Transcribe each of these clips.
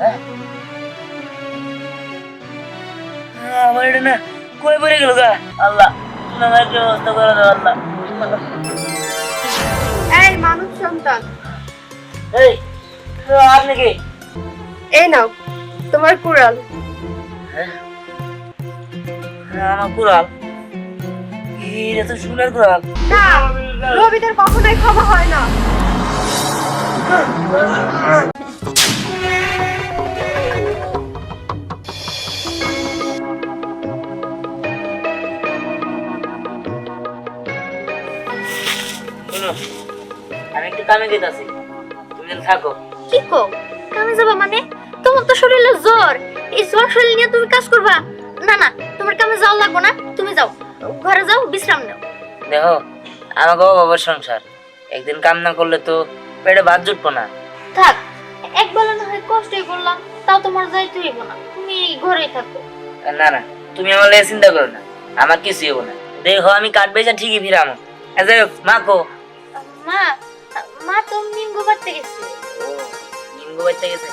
হ্যাঁ আমার এটা না কই পড়ে গেল গা? আল্লাহ তুমি আমার একটা ব্যবস্থা করে দাও আল্লাহ। এই মানুষ সন্তান। এই আপনি কি এই নাও তোমার কুড়াল। হ্যাঁ? হ্যাঁ, আমার কুড়াল। এটা তো সোনার কুড়াল। না রবিদের কখনোই ক্ষমা হয় না। কামে যেতেছি। তুমি থাকো। কি কো? কামে যাবা মানে? তোমার তো শরীরে জ্বর। এই জ্বর শরীর নিয়ে তুমি কাজ করবা? না না তোমার কামে যাওয়া লাগবে না। তুমি যাও। ঘরে যাও বিশ্রাম নাও। দেখো আমাকে বাবার সংসার। একদিন কাম না করলে তো পেটে ভাত জুটবো না। থাক এক বেলা না হয় কষ্টই করলাম তাও তোমার যাইতে হইব না। তুমি ঘরেই থাকো। না না তুমি আমার লেগে চিন্তা করো না। আমার কিছু হব না। দেখো আমি কাটবে বেচা ঠিকই ফিরামো। যাই হোক মাকো মা মা তো নিম্বু বাড়তে গেছে? নিম্বু বাড়তে গেছে?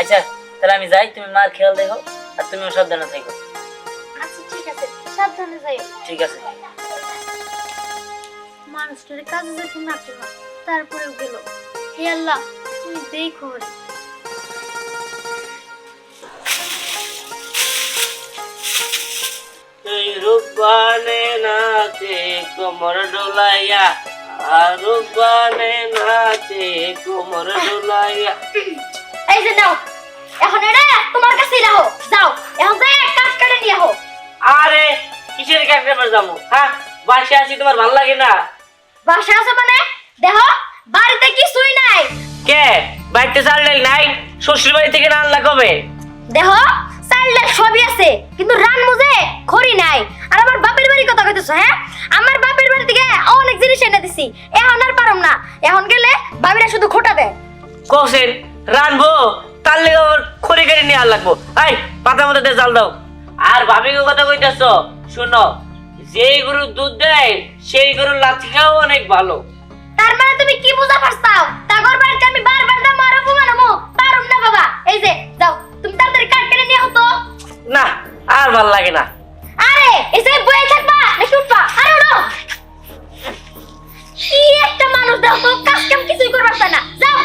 আচ্ছা তাহলে আমি যাই তুমি মার খেয়াল দেখো আর তুমিও সাবধানে থাকো। আচ্ছা ঠিক আছে সাবধানে যাইও। ঠিক আছে। মানুষটারে কাজে যেতে না কেন তারপরেও গেল। হে আল্লাহ তুমি দেখো। তুই রূপবানে নাচে কোমর ডোলাইয়া আর রূপবানে নাচে কোমর ডোলাইয়া এই যে নাও এখন এটা তোমার কাছেই রাখো যাও এখন যাই কাজ কাটে নিয়ে আহো। আরে কিসের কাছে যাব হ্যাঁ বাসে আসি তোমার ভালো লাগে না? বাসা আছে মানে? দেখো বাড়িতে কিছুই নাই। কে? বাড়িতে চাল নাই? শ্বশুর বাড়ি থেকে না আনলা কবে? দেখো চাইলে সবই আছে কিন্তু রান মুজে খড়ি নাই। আর আমার বাপের বাড়ির কথা কইতেছো হ্যাঁ? আমার বাপের বাড়ি থেকে অনেক জিনিস এনে দিছি এখন আর পারম না। এখন গেলে বাবিরা শুধু খোটা দেয়। কোসেন রানবো তার লেগে আবার খড়ি কেটে নিয়ে আর লাগবো। এই পাতা মতো দিয়ে জাল দাও। আর ভাবিকে কথা কইতেছ শোনো যেই গরু দুধ দেয় সেই গরুর লাথি খাও অনেক ভালো। তার মানে তুমি কি বুঝা পারছাও তাগর বাড়িতে আমি বারবার দাম আর অপমানমো পারুম না বাবা। এই যে যাও। তুমি তাড়াতাড়ি কাট কেটে নিয়ে হতো। না আর ভালো লাগে না। আরে যে বয়ে থাকবা নাকি উঠবা? আরে উঠো। কি একটা মানুষ দাও তো কাজ কাম কিছুই করবার চায় না। যাও।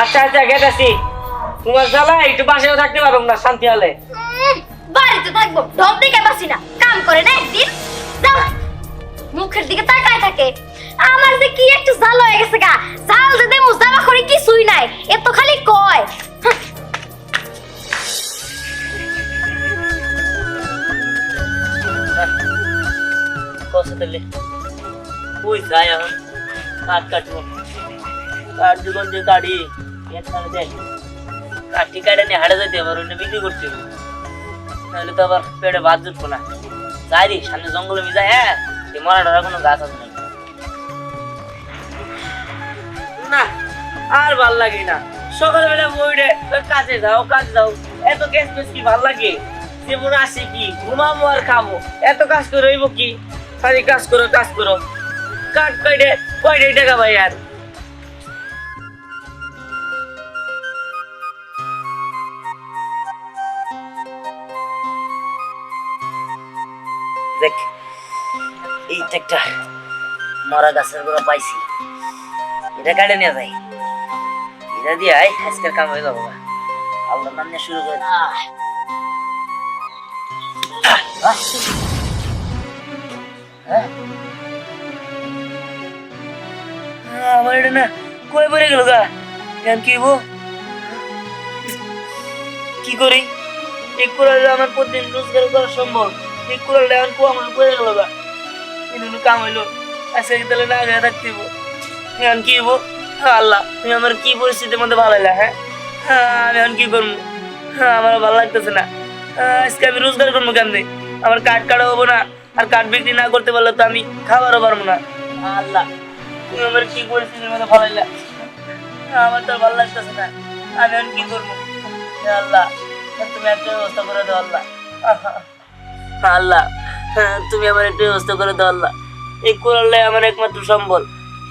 আচ্ছা আচ্ছা গেতেছি। তোমার জ্বালা একটু বাসায় থাকতে পারো না শান্তি হলে। বাড়িতে থাকব ঢপ দেখে বাসি না। কাম করে না একদিন। যাও। মুখের দিকে তাকায় থাকে। আমার যে কি একটু জাল হয়ে গেছে গা। জাল যে দেবো জামা করে কিছুই নাই। এ তো খালি কয়। কষ্ট দিলে ওই যায় এখন কাঠ কাটবো কাঠ যখন দিয়ে কাটি এখানে যাই কাঠি কাটে নিয়ে হাটে যেতে পারো না বিক্রি করতে হবে। নাহলে তো আবার পেটে ভাত জুটবো না যাই রে সামনে জঙ্গলে আমি হ্যাঁ এই মরা ডরা কোনো গাছ আছে। না আর ভালো লাগে না সকালবেলা বইরে কাজে যাও কাজে যাও এত গ্যাস ফেস কি ভালো লাগে যেমন আসে কি ঘুমাবো আর খাব এত কাজ করে রইব কি খালি কাজ করো কাজ করো। কাট কয়টে কয়টে টাকা ভাই আর? দেখ, এই একটা মরা গাছেরগুলো পাইছি। এটা কাটে নিয়ে যাই। এটা দিয়ে আয়, আজকের কাম হয়ে যাব গা। আল্লাহর নাম নিয়ে শুরু করে। করে? আমার কো কাম হইল। আজকে তাহলে না কি হ্যাঁ, আল্লাহ আমার কি পরিস্থিতির মধ্যে ভালো লাগলা হ্যাঁ? হ্যাঁ, আমি এখন কি করব? হ্যাঁ আমার ভালো লাগতেছে না। হ্যাঁ, আজকে আমি রোজগার করব কেমনি? আমার কাঠ কাটা হব না। আর কাঠ বিক্রি না করতে পারলে তো আমি খাবারও পারব না। আল্লাহ, তুমি আমার কি পরিস্থিতির মধ্যে আমার তো ভালো লাগতেছে না। আমি এখন কি করব? আল্লাহ, তুমি একটা ব্যবস্থা করে দাও, আল্লাহ। আল্লাহ, তুমি আমার একটা ব্যবস্থা করে দাও, আল্লাহ। এই কোরআল্লাহ আমার একমাত্র সম্বল।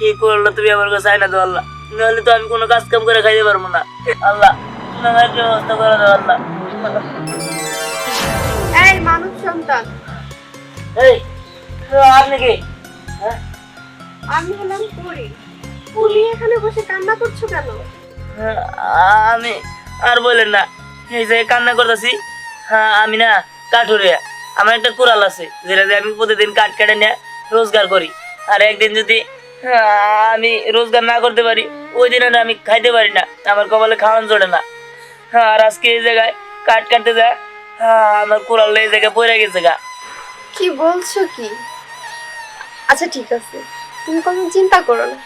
এই কোরআল্লাহ তুমি আমার কাছে আয়না দাও, আল্লাহ। নাহলে তো আমি কোনো কাজ কাম করে খাইতে পারব না। আল্লাহ, তুমি আমার একটা ব্যবস্থা করে দাও, আল্লাহ। এই মানব সন্তান এই আপনি কি হ্যাঁ? আমি হলাম পরি তুমি এখানে বসে কান্না করছ কেন? হ্যাঁ, আমি আর বলেন না এই যে কান্না করতেছি হ্যাঁ আমি না কাঠুরিয়া আমার একটা কুড়াল আছে যেটা দিয়ে আমি প্রতিদিন কাঠ কেটে নিয়ে রোজগার করি। আর একদিন যদি হ্যাঁ, আমি রোজগার না করতে পারি ওই দিন আর আমি খাইতে পারি না আমার কপালে খাওয়ান চড়ে না। হ্যাঁ আর আজকে এই জায়গায় কাঠ কাটতে যা হ্যাঁ আমার কুড়াল এই জায়গায় পড়ে গেছে গা। কি বলছো কি? আচ্ছা ঠিক আছে। তুমি কোনো চিন্তা করো না।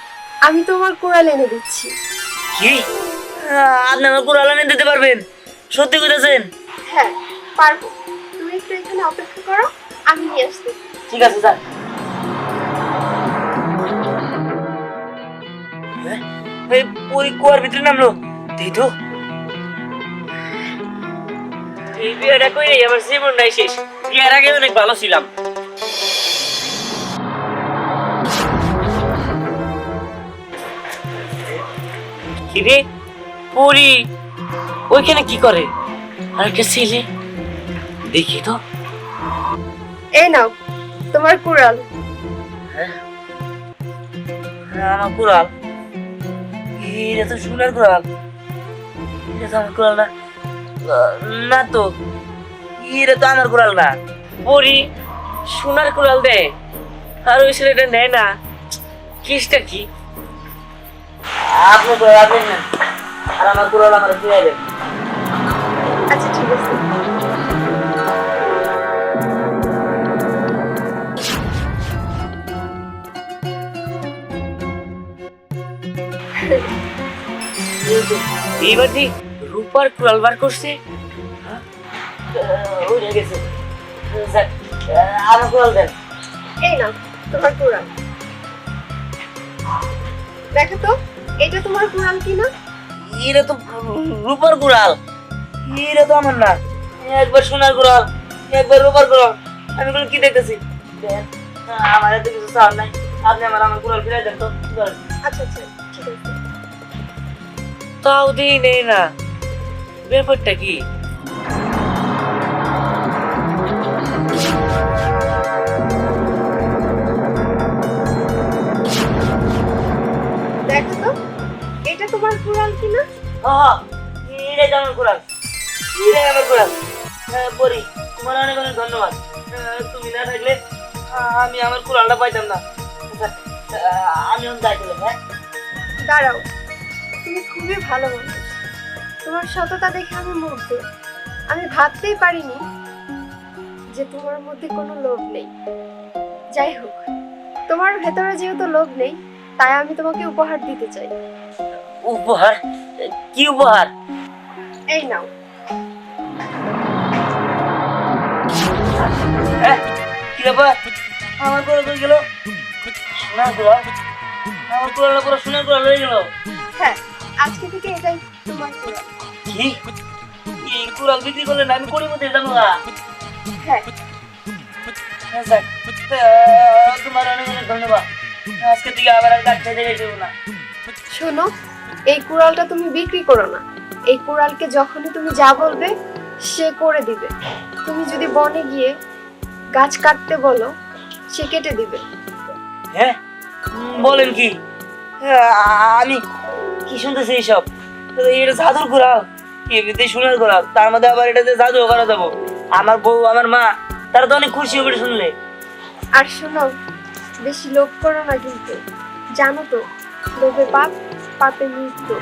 আমি তোমার কুড়াল এনে দিচ্ছি। কি? হ্যাঁ, আপনি আমার কুড়াল এনে দিতে পারবেন? সত্যি করেছেন হ্যাঁ পারব। তুমি একটু এখানে অপেক্ষা করো আমি নিয়ে আসছি। ঠিক আছে স্যার। এই পুরি কুয়ার ভিতরে নামলো। তুই তো। এই বিয়েটা কই আমার জীবন নাই শেষ। বিয়ের আগে অনেক ভালো ছিলাম। কিরে পুরি ওইখানে কি করে? আরেকটা ছেলে। দেখি তো। এই নাও তোমার কুড়াল। হ্যাঁ। আমার কুড়াল। এটা তো সোনার কুড়াল। এটা তো আমার কুড়াল না না তো। এটা তো আমার কুড়াল না। পরি সোনার কুড়াল দে। আর ওই ছেলেটা নেয় না। কেসটা কি? আপনি আপনি নেন আর আমার কুড়াল আমার ফিরে দেন আচ্ছা ঠিক আছে। এইবার রূপার কুড়াল বার করছে? গেছে। যাক, আহ, দেন। এই নাও তোমার কুড়াল দেখো তো এটা তোমার কুড়াল কিনা? এটা তো রূপার এটা তো আমার না। একবার সোনার কুড়াল একবার রূপার কুড়াল আমি কি দেখতেছি? আমার এত কিছু চাওয়ার নাই। আপনি আমার আমার কুড়াল ফিরে দেন তো আচ্ছা আচ্ছা ঠিক আছে। তাও দিই নেই না। ব্যাপারটা কি? কুড়াল কিনা হ্যাঁ এটাই তো আমার কুড়াল। এটাই আমার কুড়াল। হ্যাঁ পরি তোমার অনেক অনেক ধন্যবাদ। আহ, তুমি না থাকলে আমি আমার কুড়ালটা পাইতাম না। আচ্ছা, আমি এখন যাই হ্যাঁ? দাঁড়াও তুমি খুবই ভালো মানুষ তোমার সততা দেখে আমি মুগ্ধ। আমি ভাবতেই পারিনি যে তোমার মধ্যে কোনো লোভ নেই। যাই হোক তোমার ভেতরে যেহেতু লোভ নেই তাই আমি তোমাকে উপহার দিতে চাই। উপহার? কি উপহার? এই নাও। কি ব্যাপার? আমার কই গেল। কুড়াল আমার পুরো গেল হ্যাঁ আজকে থেকে এটাই তোমার কি? এই বিক্রি করলে না আমি কোটি মধ্যে যাব না হ্যাঁ। হ্যাঁ তোমার অনেক অনেক ধন্যবাদ। আজকে থেকে আবার আর যেতে হবে না। শোনো এই কুড়ালটা তুমি বিক্রি করো না। এই কুড়ালকে যখনই তুমি যা বলবে সে করে দিবে। তুমি যদি বনে গিয়ে গাছ কাটতে বলো সে কেটে দিবে। হ্যাঁ? বলেন কি? হ্যাঁ, আমি কি শুনতেছি এইসব? এটা জাদুর ঘোরাল এমনিতে সোনার ঘোরাল তার মধ্যে আবার এটাতে জাদু করা যাব। আমার বউ আমার মা তারা তো অনেক খুশি হবে শুনলে। আর শোনো বেশি লোভ করো না কিন্তু। জানো তো লোভে পাপ পাপে মৃত্যু।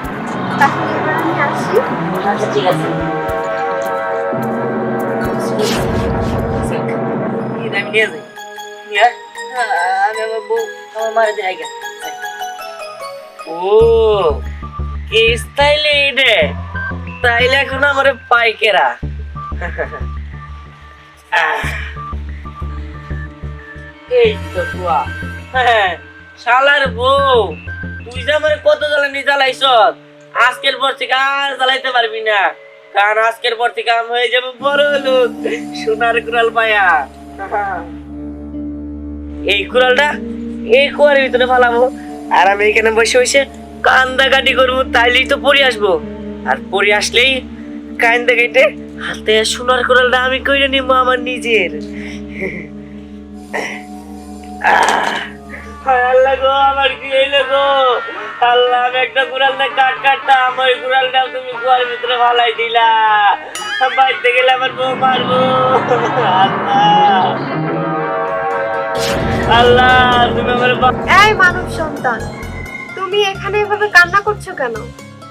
তাহলে এবার আমি আসি। আচ্ছা তাইলে এখন আমার পাইকেরা এই তো হ্যাঁ, শালার বউ। তুই যে কত জ্বালানি জ্বালাইছ আজকের পর থেকে আর জ্বালাইতে পারবি না। কারণ আজকের পর থেকে আমি হয়ে যাব বড় লোক, সোনার কুড়াল পায়া। এই কুড়ালটা এই কুয়ার ভিতরে ফালাবো। আর আমি এখানে বসে বসে কান্দা কাটি করব, তাইলেই তো পরে আসব। আর পরে আসলেই কাইন্দে কেটে হাতে সোনার কোরালটা আমি কইরে নিব আমার নিজের। আল্লাহ গো, আমার কি হইল গো? আল্লাহ আমি একটা কুড়ালটা কাট কাটতাম ওই তুমি কুয়ার ভিতরে দিলা। বাড়িতে গেলে আমার বউ মারবো। আল্লাহ। আল্লাহ তুমি আমার এই মানব সন্তান তুমি এখানে এভাবে কান্না করছ কেন?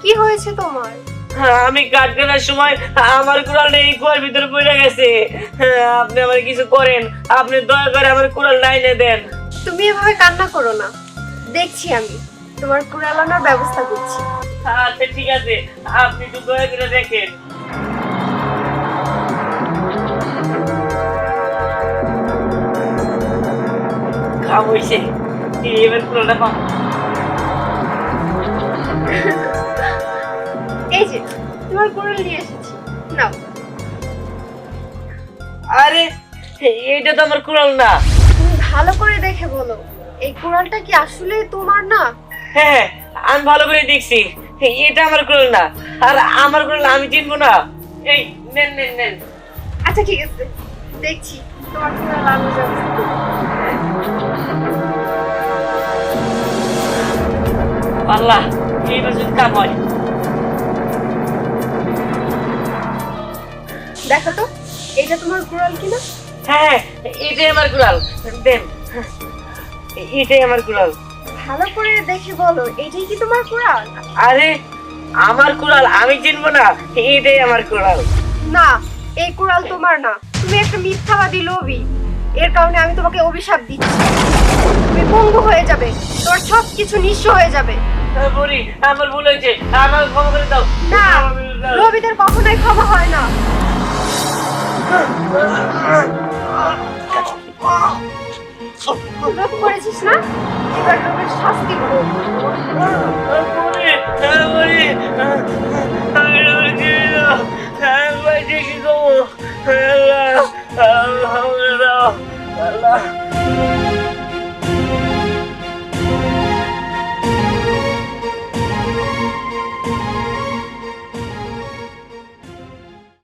কি হয়েছে তোমার? হ্যাঁ, আমি কাট কাটার সময় আমার কুড়ালটা এই কুয়ার ভিতরে পড়ে গেছে। হ্যাঁ, আপনি আমার কিছু করেন। আপনি দয়া করে আমার কুড়াল নাইনে দেন। তুমি এভাবে কান্না করো না। দেখছি আমি। তোমার কুড়ালানোর ব্যবস্থা করছি। আচ্ছা ঠিক আছে। আপনি একটু দয়া করে দেখেন। এবার কুড়ালটা এই যে তোমার কুড়াল নিয়ে এসেছি। নাও। আরে এইটা তো আমার কুড়াল না। তুমি ভালো করে দেখে বলো এই কুড়ালটা কি আসলে তোমার না? হ্যাঁ হ্যাঁ, আমি ভালো করে দেখছি। এটা আমার কুড়াল না। আর আমার কুড়াল আমি চিনবো না। এই নেন নেন নেন। আচ্ছা ঠিক আছে। দেখছি। তোমার আল্লাহ এইবার যদি কাম হয় দেখো তো এটা তোমার কুড়াল কিনা? হ্যাঁ এটাই আমার কুড়াল। দেন। এটাই আমার কুড়াল। ভালো করে দেখে বলো এটাই কি তোমার কুড়াল? আরে আমার কুড়াল আমি চিনবো না এটাই আমার কুড়াল। না এই কুড়াল তোমার না। তুমি একটা মিথ্যাবাদী লোভী। এর কারণে আমি তোমাকে অভিশাপ দিচ্ছি। তুমি পঙ্গু হয়ে যাবে। তোর সব কিছু নিঃস্ব হয়ে যাবে। বলি আমার ভুল হয়েছে। আমার ক্ষমা করে দাও। না ভুল কখনোই ক্ষমা হয় না। লোভ করেছিস না? শাস্তি বলি,